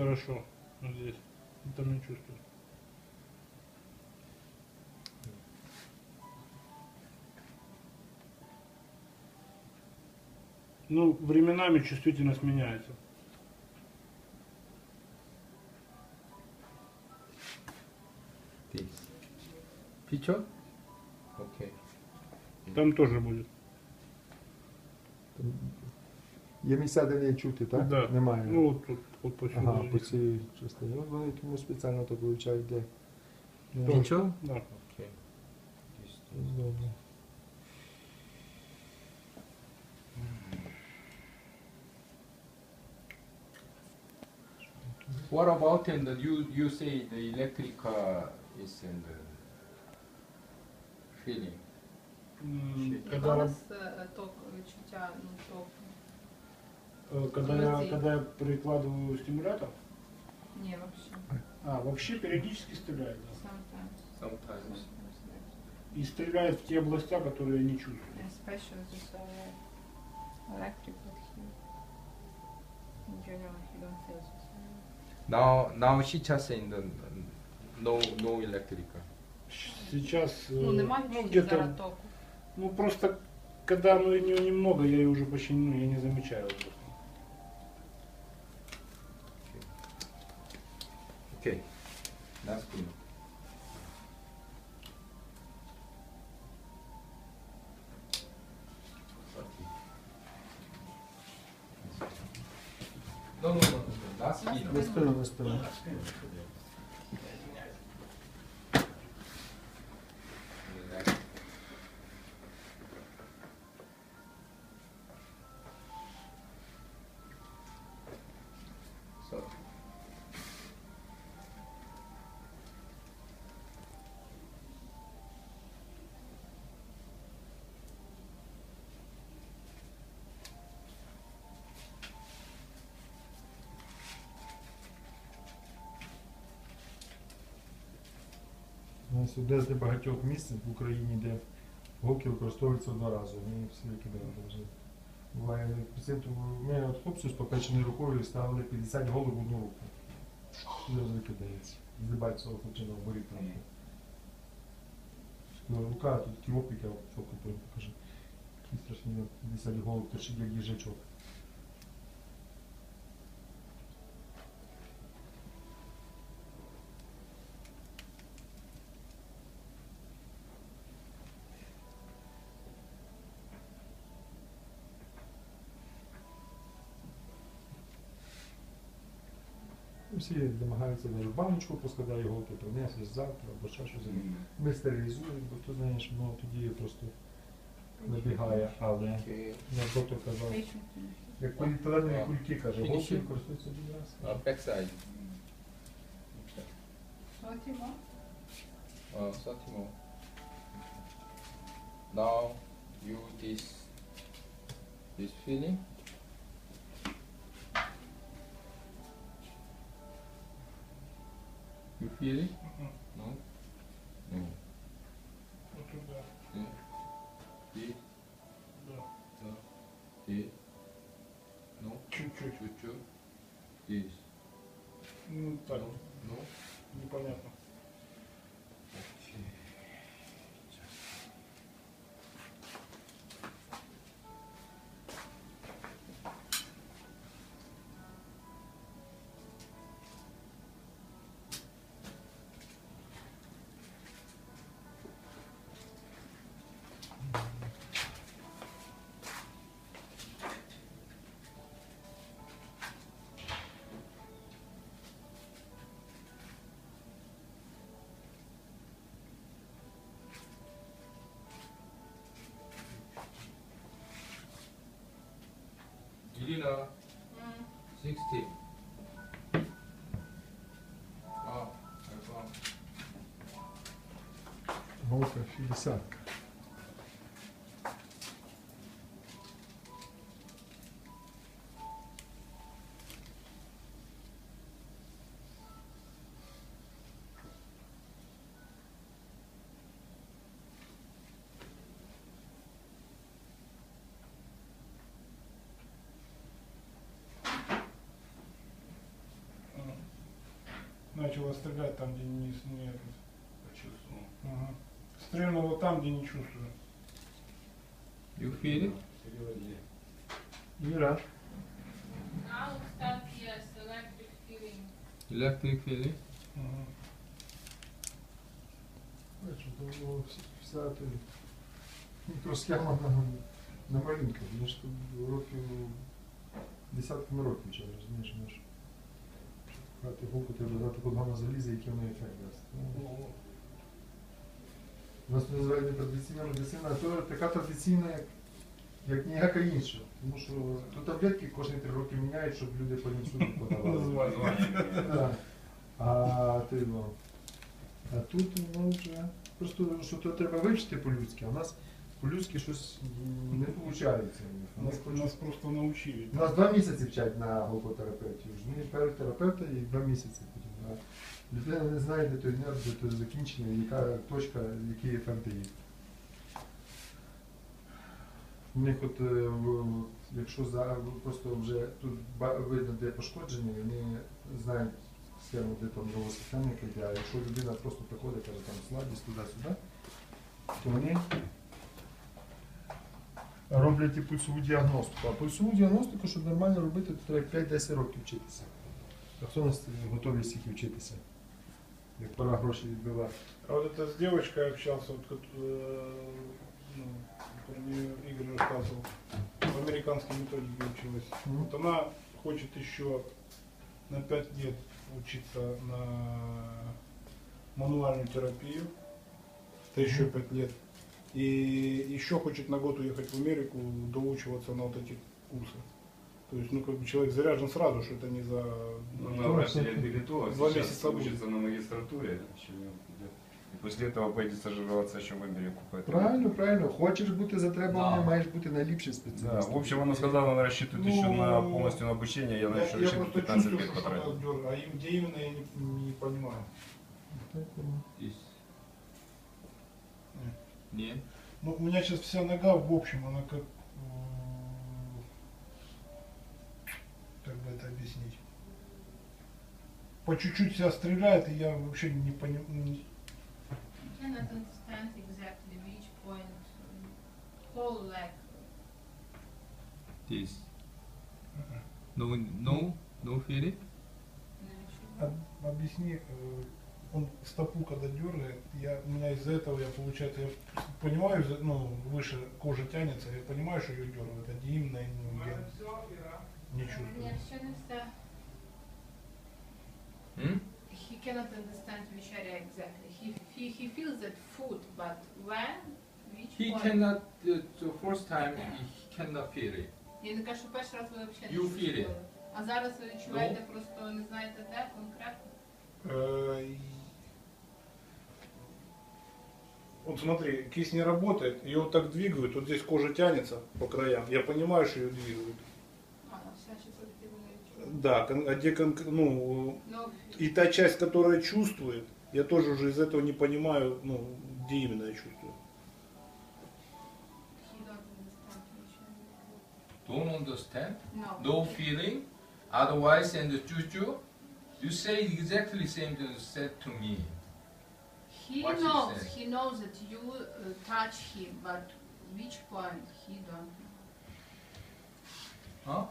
хорошо. Вот здесь. Там не чувствую. Ну, временами чувствительность меняется. This. Picture? Okay. Там тоже будет. Є місця, де не чути, так? Да. Немає. Ну, вот тут, вот по сюда. ага, по цій частині. От вони тому спеціально так вивчають, де. де- Picture? Да. Okay. This two. Добре. What about and you you say the electric uh, is in the feeling? М, Щит. Є Когда, у вас е, ток відчуття, ну ток. э, когда, я, Подожди. когда я прикладываю стимулятор, Ні, вообще. а, вообще периодически стреляет. да. Sometimes. Sometimes. И стреляет в те области, которые я не чувствую. Especially this uh, electric but here. In general, he don't feel this. Now now сейчас in the no no electric. Сейчас, э, Ну, немає ну, відчуття где-то, зараз току. ну, просто, когда ну, ее немного, я ее уже почти, ну, я не замечаю. просто. Okay. That's good. No, no, no, no, no. That's key. На спину, Нас одне з небагатьох місць в Україні, де голки використовуються одноразово. Ми всі викидаємо вже. Буває, пацієнту, ми от хлопцю з покаченою рукою ставили 50 голок в одну руку. Зараз викидається. Здибать свого хлопчина в борі там. Рука, тут такі опіки, а фотку покажи. Такі страшні, 50 голок торчить як їжачок. Всі намагаються в баночку поскладає голки, принесеш завтра або ще щось. Ми стерилізуємо, бо то знаєш, воно тоді просто набігає, але на доктор казав, як поліетиленові кульки каже, голки користуються один раз. Що ти ма? Uh, Now you this this feeling. You feel it? Мгм. No. No. Туда, Yeah. This. да. No. This. No. Чуть-чуть. Чуть-чуть. This. Ну, так, No. No. непонятно. 60. Wow, wow. Volta, 60. начала стрелять там, где не, не этот. Почувствовал. Ага. Стрельнула там, где не чувствую. You feel it? Переводи. Іра. Now start, yes, electric feeling. Electric feeling? Ага. Бачу, то було вс- вся та мікросхема на, на малюнках. Ми ж тут років десятками років вчили, розумієш, ми Ж шукати гулку треба дати подгона заліза, який воно ефект дасть. Ну, У нас називають не традиційна медицина, а то така традиційна, як, як ніяка інша. Тому що тут таблетки кожні три роки міняють, щоб люди потім сюди подавали. Так. А ти ну. А тут ну, вже просто що то треба вивчити по-людськи, а у нас по-людськи щось не виходить. Нас, Нас, просто научили. у нас два місяці вчать на глукотерапевтів. Ми перший терапевта і два місяці потім. Людина не знає, де той нерв, де той закінчення, яка точка, який ефект дає. У них от, е, якщо за, просто вже тут видно, де пошкодження, вони знають схему, де там новосистемника йде, а якщо людина просто приходить, каже, там слабість туди-сюди, то вони роблять і пульсову діагностику. А пульсову діагностику, щоб нормально робити, то треба 5-10 років вчитися. А хто нас готовий стільки вчитися? Як пора гроші відбивати. А вот это с девочкой общался, вот, кот- э, ну, про нее Игорь рассказывал, в американской методике училась. Мгм. Вот она хочет еще на 5 лет учиться на мануальную терапию, это еще Мгм. 5 лет. И еще хочет на год уехать в Америку, доучиваться на вот эти курсы. То есть, ну, как бы человек заряжен сразу, что это не за... Ну, Кто на врача это? реабилитолог Два сейчас месяца будет. учится на магистратуре. еще не идет. И после этого пойдет стажироваться еще в Америку. поэтому- Правильно, правильно. Хочеш бути затребуваний, Да. маєш бути найліпший Да, спеціаліст. в общем, она сказала, она рассчитывает Ну, еще на полностью на обучение, я, Я, на я еще решил просто 15 чувствую, лет что что-то потратить. дергает, а им- где именно я не, не понимаю. Ну. Нет. Ну, у меня сейчас вся нога, в общем, она как... Как бы это объяснить? По чуть-чуть себя стреляет, и я вообще не понимаю... This. No, no, no feeling? Объясни, э, он стопу когда дергает, я, у меня из-за этого я, получается, я понимаю, за- ну, выше кожа тянется, я понимаю, что ее дергает, а где именно я не, я не чувствую. Ні, ще не все. Hmm? He cannot understand which area exactly. He, he, he feels that foot, but when, which He point? cannot, uh, the first time, he cannot feel it. Він каже, що перший раз ви взагалі You не feel it. чувствували. А зараз ви відчуваєте, просто не знаєте де конкретно. Э, Вот смотри, кисть не работает, ее вот так двигают, вот здесь кожа тянется по краям, я понимаю, что ее двигают. А. Да, а где кон- ну, Ну, и та часть, которая чувствует, я тоже уже из этого не понимаю, ну, где именно я чувствую. don't understand? No. No feeling? Otherwise, and the juju, you say exactly same thing you said to me. He What knows, said. he knows that you uh, touch him, but which point he don't know. Huh?